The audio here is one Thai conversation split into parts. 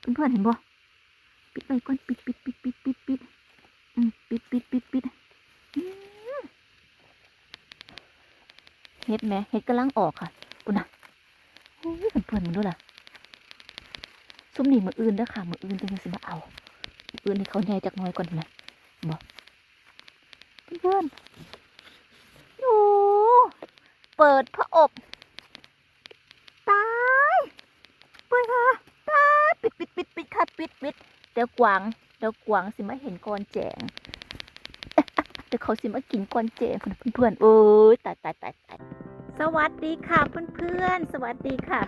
เพื่อนเห็นบ่ปิดไปก่อนปิดปิดปิดปิดปิดปิดอืมปิดปิดปิดปิดเห็ดแหมเห็ดกำลังออกค่ะปุ่นน่ะโอ้ยเพื่อนมันด้วยล่ะซุ้มนี่มืออื่นเด้อค่ะมืออื่นจังสิมาเอามื้ออื่นให้เขาแหน่จักน้อยก่อนนะบ่เพื่อนโอ้เปิดพระอบ ตายเปิดค่ะ ตาย ปิดปิดปิดปิดค่ะปิดปิดเดี๋ยวกวางเดี๋ยวกวางสิมาเห็นก่อนแจงเดี๋ยวเขาสิมากินก่อนแจงเพื่อนๆเอ้ยตายตายตายตายสวัสดีค่ะเพื่อนๆสวัสดีค่ะ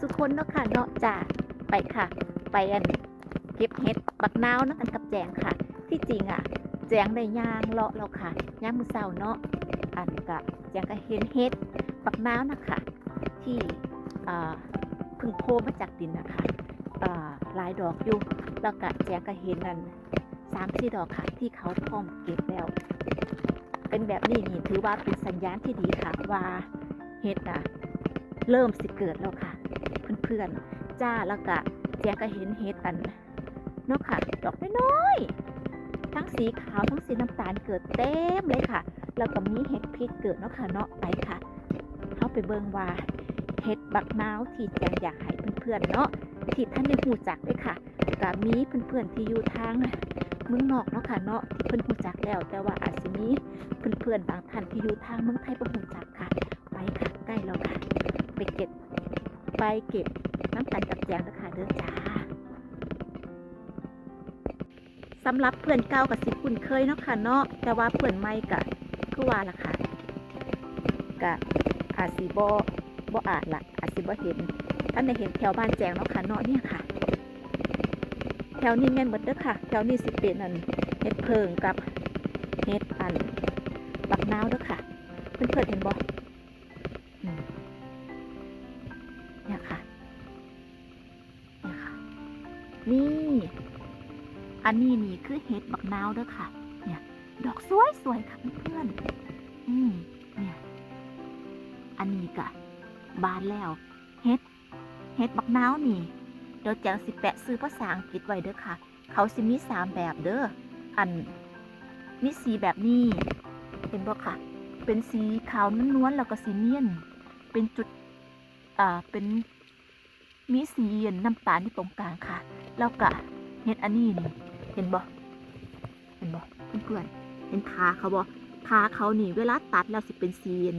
สุคนเนาะค่ะเนาะจ้าไปค่ะ ไปอันเก็บเห็ดบักนาวเนาะกันกับแจงค่ะ ที่จริงอะ แจงได้ย่างเลาะแล้วค่ะย่างมือเศร้าเนาะอันกะแจงก็เห็นเห็ดบักนาวนะคะที่อ่าเพึ่งโผล่มาจากดินนะคะ อ่าหลายดอกอยู่แล้วก็แจงก็เห็นนั่นสามสี่ดอกค่ะที่เขาพร้อมเก็บแล้ว เป็นแบบนี้นี่ถือว่าเป็นสัญญาณที่ดีค่ะว่าเห็ดน่ะเริ่มสิเกิดแล้วค่ะ เพื่อนๆจ้าแล้วก็แจงก็เห็นเห็ดอันเนาะค่ะ ดอกน้อยๆทั้งสีขาวทั้งสีน้ำตาลเกิดเต็มเลยค่ะ แล้วก็มีเห็ดพริกเกิดเนาะค่ะเนาะไปค่ะเข้าไปเบิ่งว่าเห็ดบักนาวที่แจงอยากให้เพื่อนๆเนาะ ที่ท่านได้หูจักด้วยค่ะก็มีเพื่อนๆที่อยู่ทางเมืองนอกเนาะค่ะเนาะที่เพิ่นหูจักแล้ว แต่ว่าอาจจะมีเพื่อนๆบางท่านที่อยู่ทางเมืองไทยบ่หูจักค่ะ ไปค่ะใกล้แล้วค่ะ ไปเก็บไปเก็บน้ำตาลกับแจงนะคะเด้อจ้าสำหรับเพื่อนเก่ากับสิคุ้นเคยเนาะค่ะเนาะแต่ว่าเพื่อนใหม่ก็คือว่าล่ะค่ะก็อาจสิบ่บ่อาจละอาจสิบ่เห็น ท่านได้เห็นแถวบ้านแจงเนาะค่ะเนาะเนี่ยค่ะ แถวนี้แม่นหมดเด้อค่ะ แถวนี้สิเป็นอันเห็ดเพิงกับเห็ดอันบักนาวเด้อค่ะ เพื่อนๆเห็นบ่อืมเนี่ยค่ะเนี่ยค่ะ นี่ อันนี้นี่คือเห็ดบักนาวเด้อค่ะ เนี่ย ดอกสวยสวยค่ะเพื่อนๆอืมเนี่ย อันนี้กะบานแล้วเฮ็ด เฮ็ดบักนาวนี่ เดี๋ยวแจงสิแปะซื้อภาษาอังกฤษไว้เด้อค่ะ เขาสิมีสามแบบเด้อ อันมีสีแบบนี้เห็นบ่ค่ะ เป็นสีขาวนวลๆแล้วก็สีเนียน เป็นจุด อ่า เป็นมีสีเย็นน้ำตาลที่ตรงกลางค่ะ แล้วก็เฮ็ดอันนี้นี่ เห็นบ่ เห็นบ่เพื่อนๆ เห็นขาเขาบ่ขาเขานี่ เวลาตัดแล้วสิเป็นสีอัน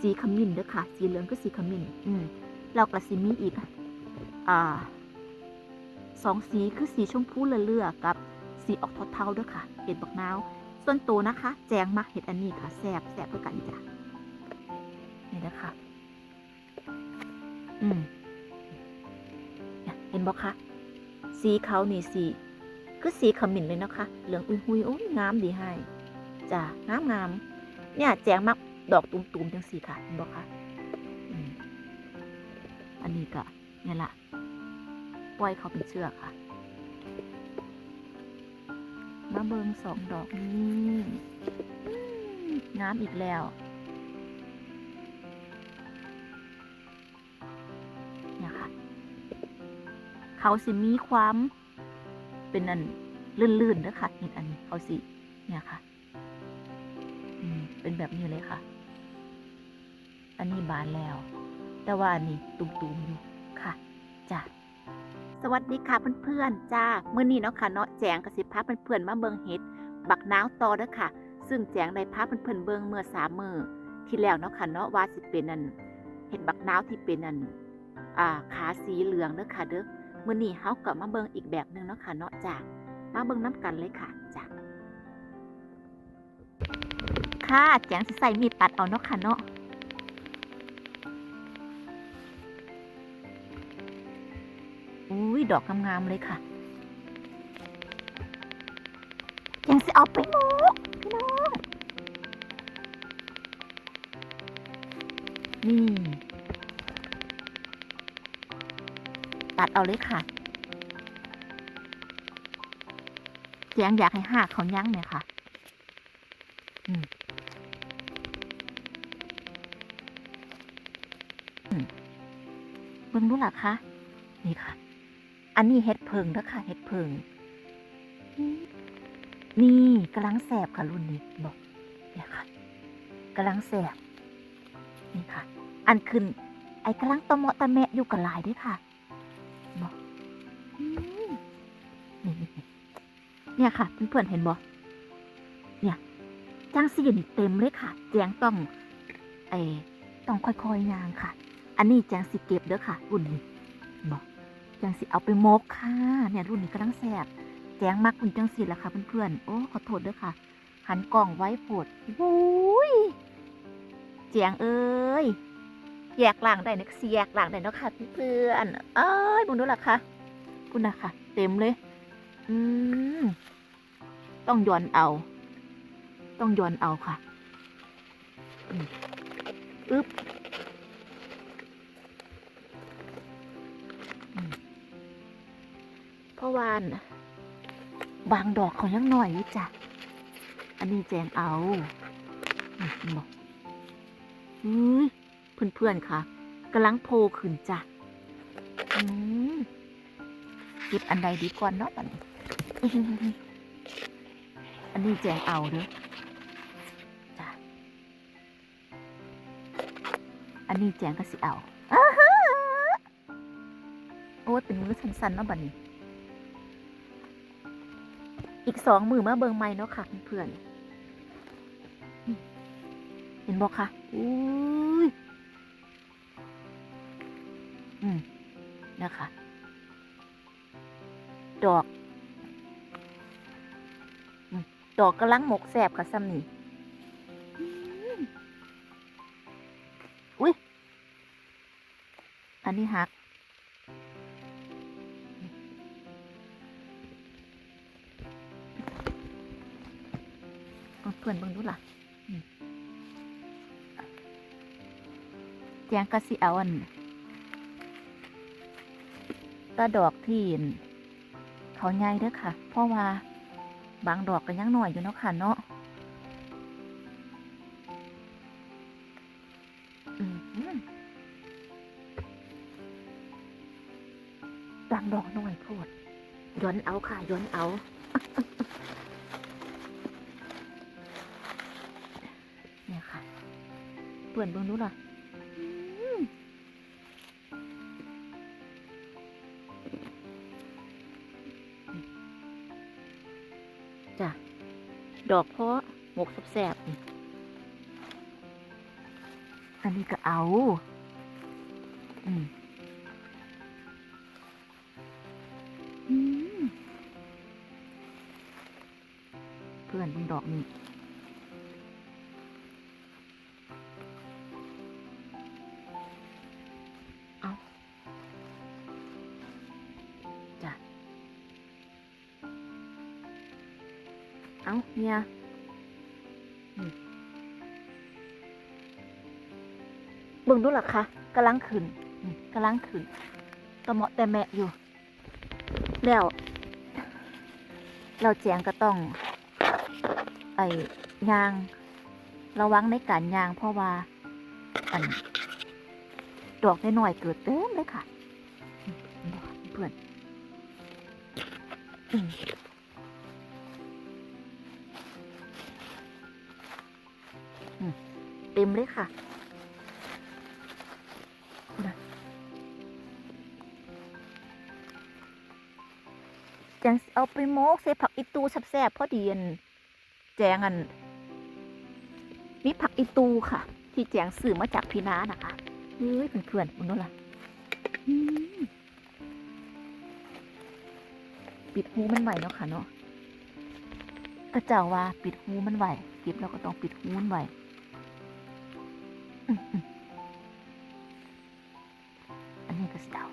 สีขมิ้นเด้อค่ะ สีเหลืองก็สีขมิ้น อืม เราก็สิมีอีกอ่าสองสีคือสีชมพูเลือๆกับสีออกเทาๆด้อค่ะเห็ดบักนาว ส่วนตัวนะคะ แจงมักเห็ดอันนี้ค่ะแสบแสบเพื่อกันจ้ะนี่นะคะอืมเห็นบอกคะสีเขานี่สีคือสีขมิ้นเลยนะคะ เหลืองอุ้ยหุยโอ้ยงามดีให้จ้ะงามงามเนี่ยแจงมักดอกตุ่มๆจังสีค่ะเห็นบอกค่ะันนี้ก็เนี่ยละปล่อยเขาเป็นเชือกค่ะมาเบิงสองดอกนี้งามอีกแล้วเนี่ยค่ะ เขาสิมีความเป็นอันลื่นๆนะคะเห็นอันนี้เขาสิเนี่ยค่ะเป็นแบบนี้เลยค่ะ อันนี้บานแล้ว แต่ว่าอันนี้ตุ่มๆอยู่ค่ะจ้ะสวัสดีค่ะเพื่อนๆจ้าเมื่อนี้เนาะค่ะเนาะแจงกระสิพาเพื่อนๆมาเบิงเห็ดบักนาวต่อเด้อค่ะ ซึ่งแจงได้พาเพื่อนๆเบิงเมื่อสามมือที่แล้วเนาะค่ะเนาะว่าสิเป็นอันเห็ดบักนาวที่เป็นอันอ่าขาสีเหลืองเด้อค่ะเด้อเมื่อนี้เฮาก็มาเบิงอีกแบบหนึงเนาะค่ะเนาะจ้ามาเบิงน้ำกันเลยค่ะจ้าค่ะแจงสิใส่มีดตัดเอาเนาะค่ะเนาะ อุ้ยดอกงามๆเลยค่ะ ยังสิเอาไปหมกพี่น้องนี่ตัดเอาเลยค่ะแจงอยากให้หากเขายั้งเนี่ยค่ะอืมอืมเบิ่งดูล่ะคะนี่ค่ะ อันนี้เห็ดเพิงเด้อค่ะ เห็ดเพิง นี่กำลังแสบค่ะรุ่นนี้บอกเนี่ยค่ะกำลังแสบนี่ค่ะ อันขึ้น ไอ้กำลังตะเมาะตะแมะอยู่กับหลายด้วยค่ะบอกนี่นี่นี่เนี่ยค่ะเพื่อนๆเห็นบอกเนี่ยจ้างสีนี่เต็มเลยค่ะแจงต้องไอ้ต้องค่อยๆยางค่ะ อันนี้แจงสิเก็บเด้อค่ะรุ่นนี้บอก จงสิเอาไปมกค่ะ เนี่ยรุ่นนี้กำลังแสบแจ้งมักคุณจังสิละค่ะเพื่อนๆ โอ้ขอโทษด้วยค่ะ หันกล่องไว้ปวดโอ้ยแจงเอ้ยแยกล่างได้นักเสียกล่างได้เนาะค่ะเพื่อนเอ้ยมึงดูล่ะค่ะคุณนะค่ะ เต็มเลย อืมต้องย้อนเอา ต้องย้อนเอาค่ะอึ๊บ เพราะวานะบางดอกเขายังหน่อยอยู่จ้ะ อันนี้แจงเอานี่เห็นบอกเฮ้ยเพื่อนๆค่ะกำลังโพขึ้นจ้ะอืมเก็บอันใดดีก่อนเนาะบัดนี้อันนี้แจงเอาเด้อจ้ะอันนี้แจงก็สิเอาอ้าฮะโอ้ยเป็นมือสั้นๆเนาะบัดนี้ อีกสองมือมาเบิงไม้เนาะค่ะเพื่อนเห็นบอกค่ะอุ้ยอืมนะคะ ดอกอดอกกำลังหมกแสบค่ะซ้ำนี่อุ้ยอันนี้หัก เพื่อนเบิ่งดูล่ะแจงก็สิเอาอันตาดอกที่อั่นเขาใหญ่เด้อค่ะ เพราะว่าบางดอกก็ยังหน่อยอยู่เนาะค่ะเนาะบางดอกหน่อยโพดย้อนเอาค่ะย้อนเอา เปิดเบิ่งดูล่ะอืมจ้ะ ดอกเพาะหมกแสบๆนี่อันนี้ก็เอา อืมเพื่อนเบิ่งดอกนี่ บิ่งดูล่ะคะกำลังขึ้นอืมกำลังขึ้นตะเหมาะแต่แม่อยู่ แล้ว เราแจงก็ต้อง ไอ้ยาง ระวังในการยางเพราะว่าอันดอกน้อยๆเกิดเต็มเลยค่ะเพื่อนเต็มเลยค่ะ จังเอาไปโมกใส่ผักอีตูแซ่บๆพอดีอันแจงอันมีผักอีตูค่ะ ที่แจงซื้อมาจากพี่น้านะคะเฮ้ยเพื่อนๆมันนู้นล่ะปิดหูมันไหวเนาะค่ะเนาะก็เจ้าว่าปิดหูมันไหวเก็บเราก็ต้องปิดหูมันไหวอันนี้ก็สเตา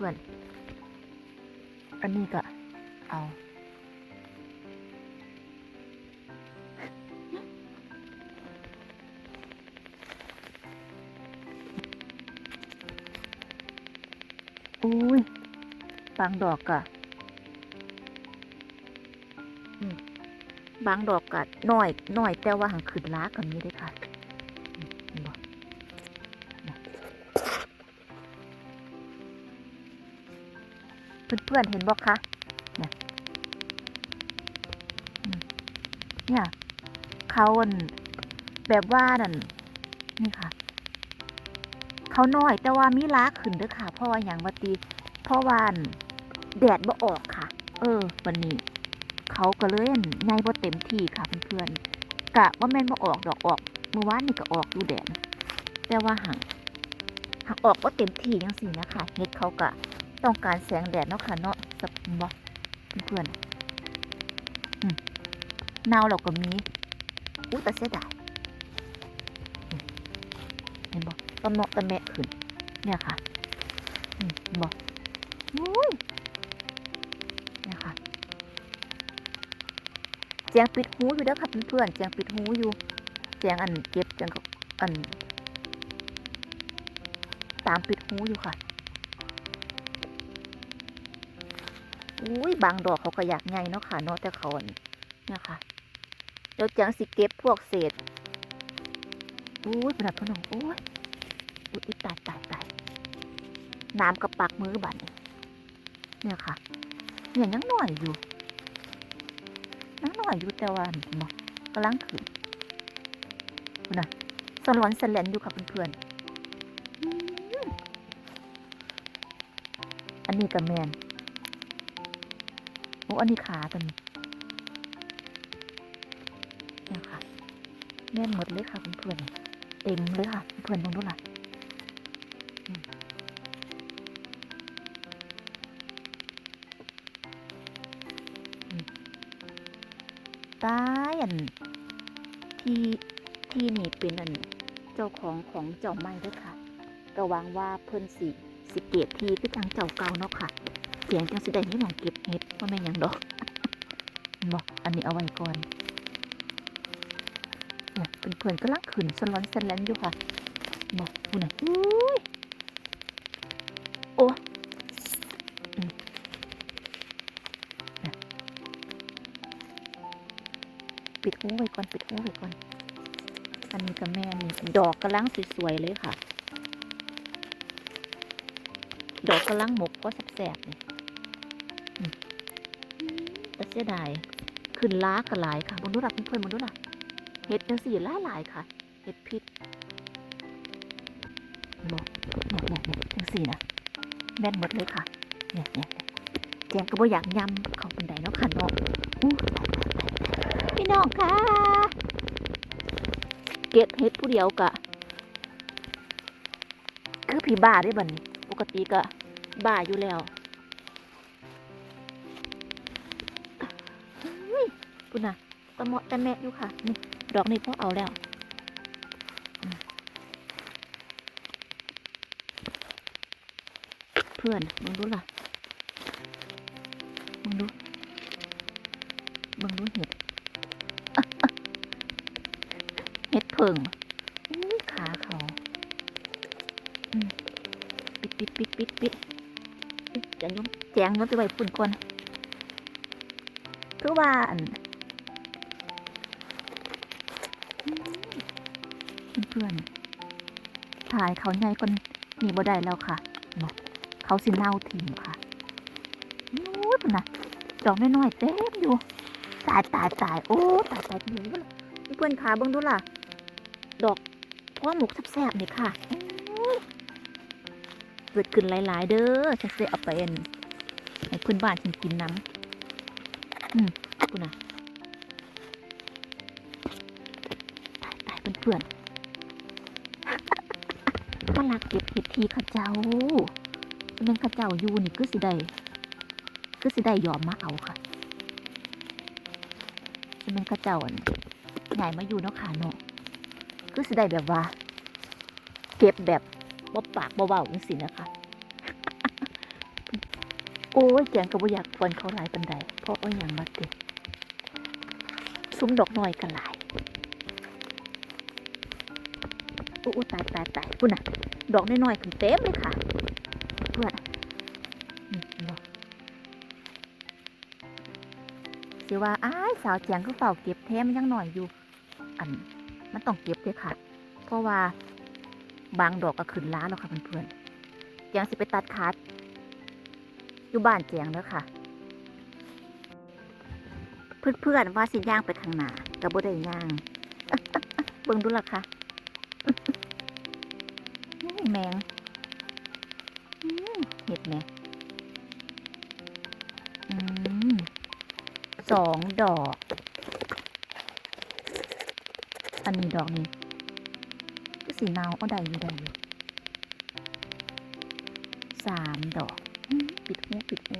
พื่อน อันนี้ก็เอาอุ้ยบางดอกกะบางดอกกะน้อยน้อยแต่ว่าหังขึ้นล้ากับนี้ได้ค่ะ เพื่อนๆเห็นบอกคะเนี่ยเนี่ยเขาแบบว่านั่นนี่ค่ะ เขาน้อยแต่ว่ามีล้าขึ้นเด้อค่ะ เพราะว่าอย่างวัตีเพราะว่าอั่นแดดบ่ออกค่ะ เออ วันนี้ เขาก็เลยอั่นบ่เต็มที่ค่ะเพื่อนๆกะว่าแม่นบ่ออกดอกออกเมื่อวานนี่ก็ออกอยู่แดดแต่ว่าห่างหากออกบ่เต็มที่จังซี่นะคะเฮ็ดเขาก็ ต้องการแสงแดดเนาะค่ะเนาะสับบ่เพื่อนนาวเราก็มีอู้แต่เสียดายเห็นบ่ตะเนาะตะแมะขึ้น เนี่ยค่ะอืมเห็นบ่อุ้ยเนี่ยค่ะแจงปิดหูอยู่เด้อค่ะเพื่อนๆแจงปิดหูอยู่ แจงอันเก็บแจงก็อัน ตามปิดหูอยู่ค่ะ อุ้ยบางดอกเขาก็อยากใหญ่เนาะค่ะเนาะแต่เขาอันเนี่ยค่ะเดี๋ยวแจงสิเก็บพวกเศษอุ้ยขนาดพนองโอ้ยอุ้ยตายตายตายน้ำกับปากมือบัดนี้เนี่ยค่ะเนี่ยยังหน่อยอยู่นังหน่อยอยู่แต่ว่าหมอกำลังขึ้นคุณน่ะสลอนสแลนอยู่ค่ะเพื่อนๆอันนี้กับแมน อ้อันนี้ขาตัวนี้เนี่ยค่ะแม่นหมดเลยค่ะเพื่อนเต็มเลยค่ะเพื่อนตรงนู้นล่ะตายอันที่ที่นี่เป็นอันเจ้าของของเจ้าใหม่ด้วยค่ะก็หวังว่าเพิ่นสิสิเก็บทีคือจังเจ้าเก่าเนาะค่ะ สียงจังสิได้นี่หมองเก็บเห็ดว่าแม่ยังดอกบอกอันนี้เอาไว้ก่อนเนี่ยเป็นเพื่อนกำลังขึ้นสลอนสแลนอยู่ค่ะบอกคุณนะอุ้ยโอ้ปิดหูไว้ก่อน ปิดหูไว้ก่อน อันนี้กับแม่นี่ดอกกำลังสวยๆเลยค่ะ ดอกกำลังหมกก็แสบๆเลยอืม แต่เสียดายขึ้นล้ากระหลายค่ะบนดูรักเพื่อนๆบนดูรักเห็ดจังสี่ล้าหลายค่ะ เห็ดพิษบอกเนี่ยเนี่ยเนี่ยจังสี่นะแน่นหมดเลยค่ะเนี่ยเนี่ยแจงก็บ่อยากยำเขาเป็นไดเนาะค่ะเนาะพี่น้องค่ะ เก็บเห็ดผู้เดียวกะ คือผีบ้าได้บัดนี้ปกติกะบ้าอยู่แล้ว ตะเหมาะตะแมะอยู่ค่ะนี่ดอกนี้พ่อเอาแล้วเพื่อนมึงรู้ล่ะมึงรู้มึงรู้เห็ดเห็ดเพิงขาเขาปิดปิดปิดปิดปิดแจงยมแจงยมไปไว้ฝุ่นก่อนคือว่าอัน เพื่อนถ่ายเขาใหญ่คนนี่บ่ได้แล้วค่ะเนะเขาสิเน่าทิ้งค่ะนู้นนะดอกน้อยๆเต็มอยู่ตายตายตายโอ้ตายตายจริงๆเพื่อนขาเบิ่งดูล่ะ ดอกพ่อหมกแซ่บๆนี่ค่ะเกิดขึ้นหลายๆ เด้อฉันจะเอาไปเอ็นให้เพื่อนบ้านฉันกินน้ำอืมกูนะตายตายเพื่อน มาลักเก็บเห็ดทีข้าเจ้าเป็นข้าเจ้าอยู่นี่คือสิได้คือสิได้ยอมมาเอาค่ะเป็นข้าเจ้าอันใหญ่มาอยู่เนาะค่ะเนาะคือสิได้แบบว่า เก็บแบบบ่ปากบ่เบาจังสินะคะโอ้ยแจงก็บ่อยากกวนเขาหลายปันใดเพราะว่าอย่างมาเด็กซุ้มดอกน้อยกันหลายโอ้ตายตายตายพุ่นน่ะ ดอกน้อยๆขึ้นเต็มเลยค่ะ เพื่อนสิว่าอ้ายสาวแจงก็เฝ้าเก็บแท้มันยังหน่อยอยู่ อันมันต้องเก็บเลยค่ะ เพราะว่าบางดอกก็ขึ้นล้าแล้วค่ะเพื่อนๆยังสิไปตัดขาดอยู่บ้านแจงเด้อค่ะ เพื่อนๆว่าสิย่างไปข้างหน้าก็บ่ได้ย่างเบิ่งดูล่ะค่ะ แมงเห็ดแหมอืมสองดอก อันนี้ดอกนี้ก็สีนาเอาได้อยู่ได้อยู่สามดอก ปิดหูปิดหู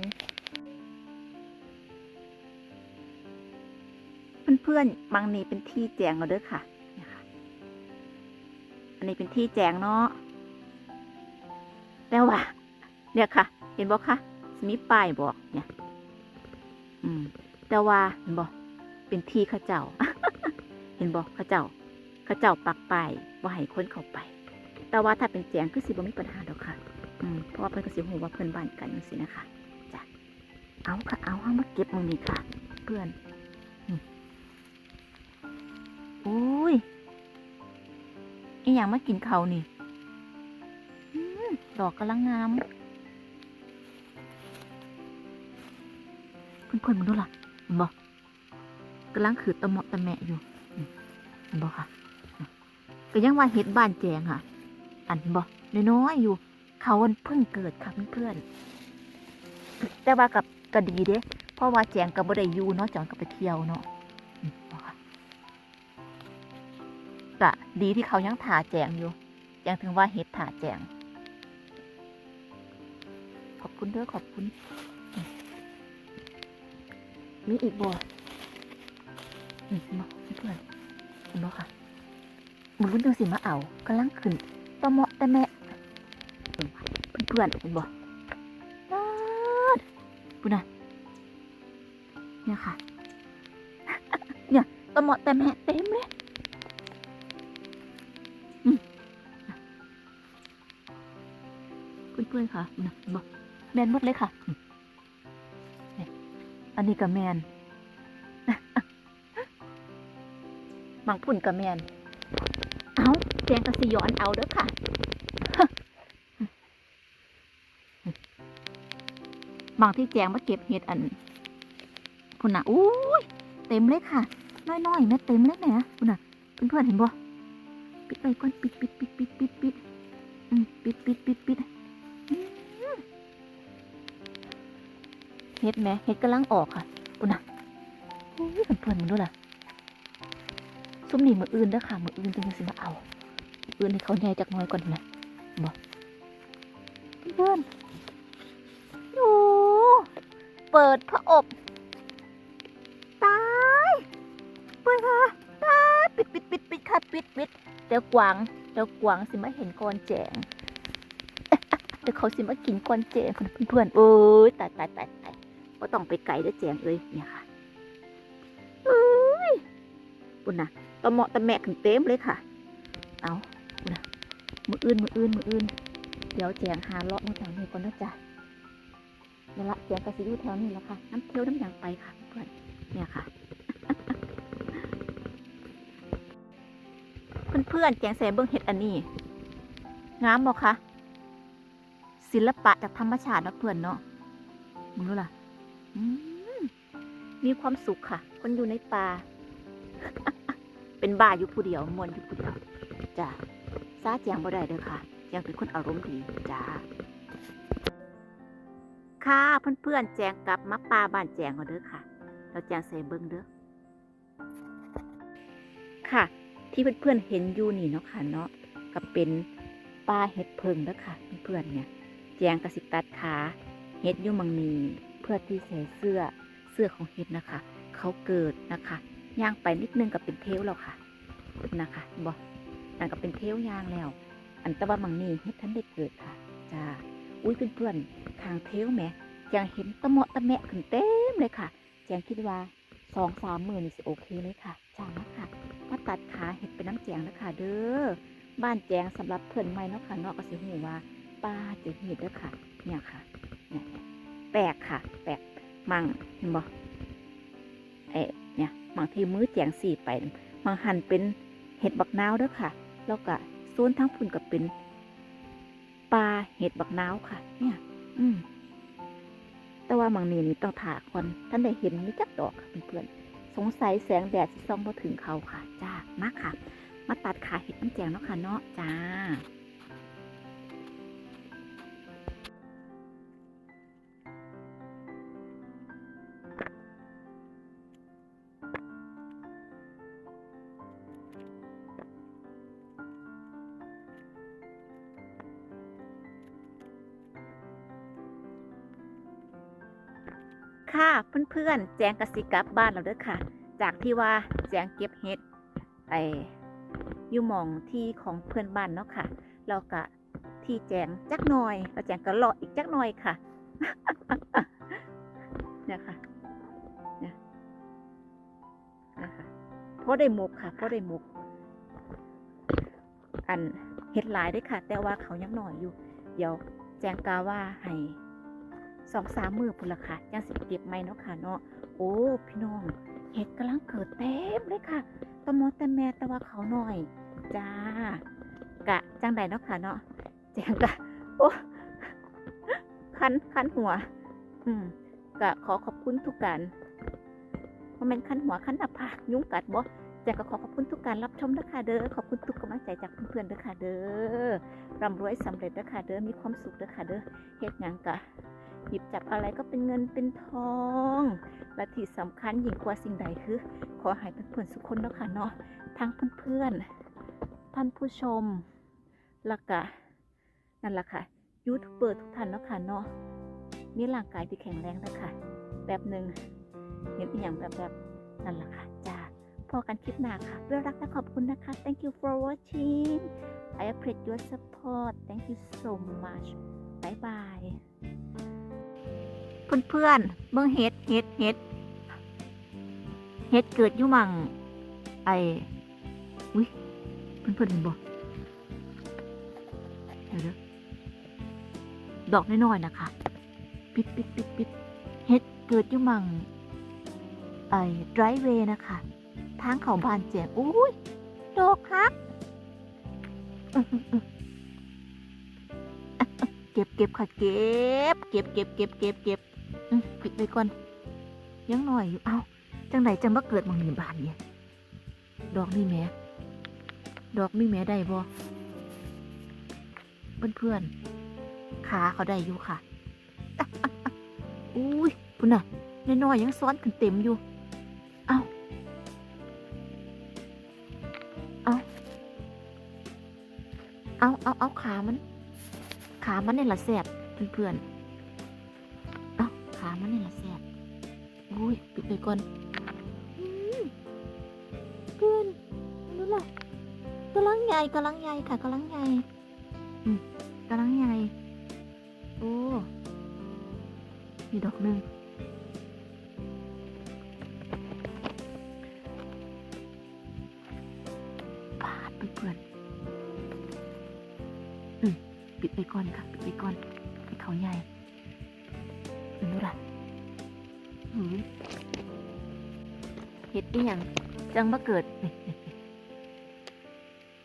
เพื่อนๆบางนี้เป็นที่แจงเราเด้อค่ะนี่ยค่ะอันนี้เป็นที่แจงเนาะ เนี่ยค่ะ เห็นบอกคะมีป้ายบอกเนี่ย อืม แต่ว่าเห็นบอกเป็นที่เข้าเจ้า เห็นบอกเข้าเจ้าเข้าเจ้าปักป้ายว่าให้คนเข้าไป แต่ว่าถ้าเป็นแจงคือสิบ่มีปัญหาดอกค่ะ อืม เพราะว่าเพิ่นก็สิฮู้ว่าเพิ่นบ้านกันจังซี่นะคะจ้ะเอาค่ะ เอาเอามาเก็บมื้อนี้ค่ะ เพื่อนอืมโอ้ยอีหยังมากินเขาวนี่อืมดอกกำลังงาม เพื่อนมึงดูล่ะเห็นบ่กำลังขืดตะหมาะตะแมะอยู่อืมเห็นบ่ค่ะก็ยังว่าเห็ดบ้านแจงค่ะ อันเห็นบ่น้อยๆอยู่ เขาวันเพิ่งเกิดค่ะเพื่อนๆแต่ว่ากับก็ดีเด้เพราะว่าแจงกับบ่ได้อยู่เนาะจอนก็ไปเที่ยวเนาะอืมบ่ค่ะก็ดีที่เขายังถ่าแจงอยู่ยังถึงว่าเห็ดถ่าแจง ขอบคุณเด้อขอบคุณ มีอีกบ่นี่เห็นบ่เพื่อนเห็นบ่ค่ะหมุนดูสิมาเอากำลังขึ้นตะเหมาะตะแมะเพิ่นเพื่อนเห็นบ่ลาดปุ่นน่ะเนี่ยค่ะ เนี่ยตะเหมาะตะแมะเต็มเลยอืมเพื่อนๆค่ะปุ่นน่ะบ่แมนหมดเลยค่ะ อันนี้ก็แมนบางพุ่นกับแมน เอาแจงกระสิย้อนเอาเด้อค่ะบางที่แจงมาเก็บเห็ดอันพุ่นน่ะอุ้ยเต็มเลยค่ะ น้อยๆแม่เต็มเลยแหม่พุ่นน่ะเพื่อนๆเห็นบ่ปิดไปก่อนปิดปิดปิดปิดปิดปิดอืมปิดปิดปิดปิด เห็ดแหมเห็ดกำลังออกค่ะพุ่นน่ะอุ้ยเพื่อนๆมึงดูล่ะซุ่มหนีมืออื่นเด้อค่ะมืออื่นจังสิมาเอาอื่นให้เขาใหญ่จักน้อยก่อนนะบอกเพื่อนโอ้เปิดพระอบตายเปิดค่ะตายปิดปิดปิดปิดค่ะปิดปิดเดี๋ยวกวางเดี๋ยวกวางสิมาเห็นก่อนแจงเดี๋ยวเขาสิมากินก่อนแจงเพื่อนๆเอ้ยตายตายตายตาย ก็ต้องไปไกลเด้อแจงเอ้ยเนี่ยค่ะเอ้ยปุ่นนะตะเหมาะตะแมะขึ้นเต็มเลยค่ะ เอาดูนะมืออื่นมืออื่นมืออื่น เดี๋ยวแจงหาเลาะมาแถวนี้ก่อนนะจ๊ะเดี๋ยละแจงกระสิอยู่แถวนี้แล้วค่ะ น้ำเที่ยวน้ำยางไปค่ะเพื่อนเนี่ยค่ะเพื่อนๆแจงแสเบิ้งเห็ดอันนี้งามบอกคะศิลปะจากธรรมชาตินะเพื่อนเนาะมึงรู้ล่ะอื มีความสุขค่ะ คนอยู่ในป่า เป็นบ้าอยู่ผู้เดียวมวนอยู่ผู้เดียวจ้าซาแจงบ่ได้เด้อค่ะแจงเป็นคนอารมณ์ดีจ้าค่ะเพื่อนๆแจงกลับมาป่าบ้านแจงเอาเด้อค่ะ เราแจงใส่เบิ้งเด้อค่ะ ที่เพื่อนๆเห็นอยู่นี่เนาะค่ะเนาะก็เป็นป่าเห็ดเพิงเด้อค่ะ เพื่อนๆเนี่ย แจงกระสิตัดขาเห็ดอยู่มังนี เพื่อที่ใส่เสื้อเสื้อของเห็ดนะคะ เขาเกิดนะคะย่างไปนิดนึงก็เป็นเทลแล้วค่ะนะคะบอกนั่นก็เป็นเทลย่างแล้ว อันตะว่ามังนี่เฮ็ดท่านได้เกิดค่ะจ้าอุ้ยเพื่อนๆทางเทลแหมยังเห็นตะเมาะตะแมะขึ้นเต็มเลยค่ะแจงคิดว่าสองสามหมื่นนี่สิโอเคเลยค่ะจ้าค่ะมาตัดขาเห็ดเป็นน้ำแจงแล้วค่ะเด้อบ้านแจงสำหรับเพื่อนใหม่เนาะค่ะเนาะก็สิหูว่าป้าจะเห็ดเด้อค่ะ เนี่ยค่ะ แปลกค่ะ แปลกมังเห็นบ่เอ๊ะเนี่ยบางทีมื้อแจงสีไปบางหันเป็นเห็ดบักนาวด้อค่ะ แล้วก็โซนทั้งพุ่นก็เป็นปลาเห็ดบักนาวค่ะ เนี่ย อืมแต่ว่ามังนี้นี่ต้องถาคอนท่านได้เห็นมีจักดอกค่ะเพื่อนๆสงสัยแสงแดดสิส่องมาถึงเขาค่ะ จ้ามาค่ะ มาตัดขาเห็ดน้ำแจงเนาะค่ะเนาะจ้า ค่ะเพื่อนๆ แจงกสิกลับบ้านเราเด้อค่ะ จากที่ว่าแจงเก็บเห็ดไออยู่มองที่ของเพื่อนบ้านเนาะค่ะ เรากะที่แจงจักหน่อยเราแจงก็เลาะอีกจักหน่อยค่ะเนี่ยค่ะเนี่ยนะคะเพราะได้หมกค่ะเพราะได้หมกอันเห็ดหลายด้วยค่ะ แต่ว่าเขายังหน่อยอยู่ เดี๋ยวแจงกาว่าให้ สองสามมือพุ่นละค่ะยังสิเก็บไม่เนาะค่ะเนาะโอ้พี่น้องเห็ดกำลังเกิดเต็มเลยค่ะตะมอแต่แม่แต่ว่าเขาหน่อยจ้ากะจังใดเนาะค่ะเนาะแจงกะโอ้คันคันหัว อืมกะขอขอบคุณทุกการว่าเป็นคันหัวคันหน้าผากยุ่งกัดบ่แจงก็ขอขอบคุณทุกการรับชมเด้อค่ะเด้อขอบคุณทุกกำลังใจจากเพื่อนๆเด้อค่ะเด้อร่ำรวยสำเร็จเด้อค่ะเด้อมีความสุขเด้อค่ะเด้อเฮ็ดหยังกะ หยิบจับอะไรก็เป็นเงินเป็นทอง และที่สำคัญยิ่งกว่าสิ่งใดคือ ขอให้เพื่อนๆสุขคนเนาะค่ะเนาะทั้งเพื่อนๆท่านผู้ชมแล้วก็นั่นแหละค่ะยูทูบเบอร์ทุกท่านเนาะค่ะเนาะมีร่างกายที่แข็งแรงนะคะแบบหนึ่งเห็นอีกอย่างแบบแบบนั่นแหละค่ะจ้าพอกันคลิปหน้าค่ะด้วยรักและขอบคุณนะคะ thank you for watching I appreciate your support thank you so much bye bye เพื่อนๆเบิ่งเฮ็ดเฮ็ดเฮ็ดเฮ็ดเกิดอยู่มังไอ้อุ้ยเพื่อนๆเห็นบ่เดี๋ยวดอกน้อยๆนะคะปิดปิดปิดปิดเฮ็ดเกิดอยู่มังไอ้ไดรเวย์นะคะทางเขาบานแจงอุ้ยดอกฮักเก็บเก็บค่ะเก็บ เก็บเก็บเก็บเก็บเก็บ ปิดไปก่อนยังหน่อยอยู่เอาจังไหนจังมาเกิดมังมีบานเนี่ยดอกนี่แม่ดอกนี่แม่ได้บ่เพื่อนเพื่อนๆขาเขาได้อยู่ค่ะอุ้ยพุ่นน่ะน้อยๆยังซ้อนขึ้นเต็มอยู่ เอาเอาเอาเอาเอาขามัน ขามันเนี่ยละแสบเพื่อนๆเอาขามันนี่ละแสบอุ้ยปิดไปก่อนอืมเพื่อนรู้ล่ะกำลังใหญ่กำลังใหญ่ค่ะกำลังใหญ่อืมกำลังใหญ่โอ้มีดอกหนึ่งปาดไปเพื่อนอืมปิดไปก่อนค่ะ ปิดไปก่อนให้เขาใหญ่ รู้ล่ะหือเห็ดอีหยังจังมาเกิด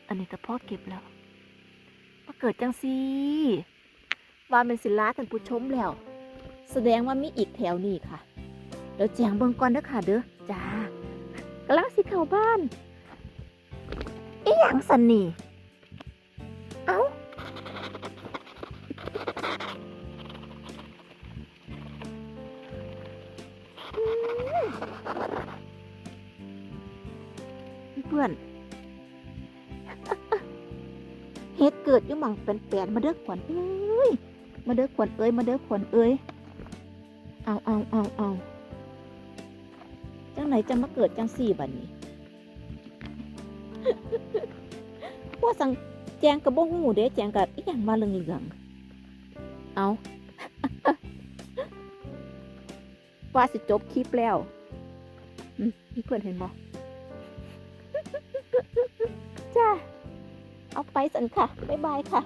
อันนี้ก็พ่อเก็บแล้วมาเกิดจังซีว่าเป็นศิลาท่านผู้ชมแล้ว แสดงว่ามีอีกแถวนี้ค่ะ เดี๋ยวแจงเบิ่งก่อนเด้อค่ะเด้อจ้ากำลังสิเข้าบ้านอีหยังสันนี่ เฮ็ดเกิดอยู่มังเป็นแปนมาเด้อขวัญเอ้ยมาเด้อขวัญเอ้ยมาเด้อขวัญเอ้ยเอาเอาเอาเอาจังไหนจะมาเกิดจังสี่บัดนี้ว่าสังแจงกับบ่หูเด้แจงกับอีหยังมาเหลืองๆเอาว่าสิจบคลิปแล้วอืมมีเพื่อนเห็นบ่จ้า ไปสันค่ะ บ๊ายบายค่ะ